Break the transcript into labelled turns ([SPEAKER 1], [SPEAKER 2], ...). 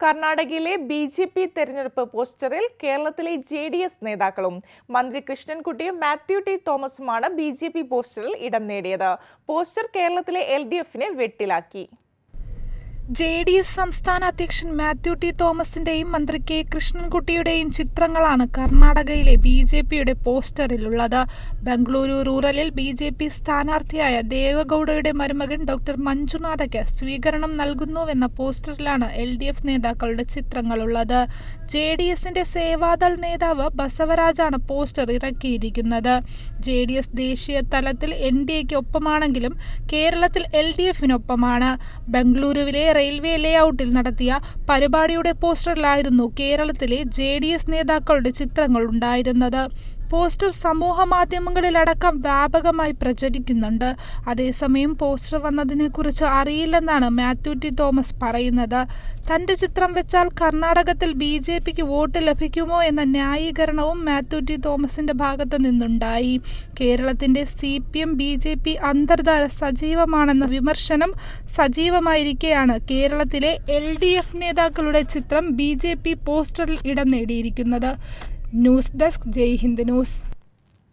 [SPEAKER 1] കർണാടകയിലെ B J P തെരഞ്ഞെടുപ്പ് പോസ്റ്ററിൽ കേരളത്തിലെ ജെ ഡി എസ് നേതാക്കളും മന്ത്രി കൃഷ്ണൻകുട്ടിയും മാത്യു ടി തോമസുമാണ് ബി ജെ പി പോസ്റ്ററിൽ ഇടം നേടിയത്. പോസ്റ്റർ കേരളത്തിലെ എൽ ഡി എഫിനെ വെട്ടിലാക്കി.
[SPEAKER 2] ജെ ഡി എസ് സംസ്ഥാന അധ്യക്ഷൻ മാത്യു ടി തോമസിന്റെയും മന്ത്രി കെ കൃഷ്ണൻകുട്ടിയുടെയും ചിത്രങ്ങളാണ് കർണാടകയിലെ ബി ജെ പിയുടെ പോസ്റ്ററിലുള്ളത്. ബംഗളൂരു റൂറലിൽ ബി ജെ പി സ്ഥാനാർത്ഥിയായ ദേവഗൌഡയുടെ മരുമകൻ ഡോക്ടർ മഞ്ജുനാഥയ്ക്ക് സ്വീകരണം നൽകുന്നുവെന്ന പോസ്റ്ററിലാണ് എൽ ഡി എഫ് നേതാക്കളുടെ ചിത്രങ്ങളുള്ളത്. ജെ ഡി എസിന്റെ സേവാദൾ നേതാവ് ബസവരാജാണ് പോസ്റ്റർ ഇറക്കിയിരിക്കുന്നത്. ജെ ഡി എസ് ദേശീയ തലത്തിൽ എൻ ഡി എക്ക് ഒപ്പമാണെങ്കിലും കേരളത്തിൽ എൽ ഡി എഫിനൊപ്പമാണ്. ബംഗളൂരുവിലെ റെയിൽവേ ലേഔട്ടിൽ നടത്തിയ പരിപാടിയുടെ പോസ്റ്ററിലായിരുന്നു കേരളത്തിലെ ജെ ഡി എസ് നേതാക്കളുടെ ചിത്രങ്ങൾ ഉണ്ടായിരുന്നത്. പോസ്റ്റർ സമൂഹ മാധ്യമങ്ങളിലടക്കം വ്യാപകമായി പ്രചരിക്കുന്നുണ്ട്. അതേസമയം പോസ്റ്റർ വന്നതിനെക്കുറിച്ച് അറിയില്ലെന്നാണ് മാത്യു ടി തോമസ് പറയുന്നത്. തന്റെ ചിത്രം വെച്ചാൽ കർണാടകത്തിൽ ബി ജെ പിക്ക് വോട്ട് ലഭിക്കുമോ എന്ന ന്യായീകരണവും മാത്യു ടി തോമസിന്റെ ഭാഗത്ത് നിന്നുണ്ടായി. കേരളത്തിന്റെ C P M B J P അന്തർധാര സജീവമാണെന്ന വിമർശനം സജീവമായിരിക്കെയാണ്. കേരളത്തിലെ എൽ ഡി എഫ് നേതാക്കളുടെ ചിത്രം ബി ജെ പി പോസ്റ്ററിൽ ഇടം നേടിയിരിക്കുന്നത്. News desk Jai Hind news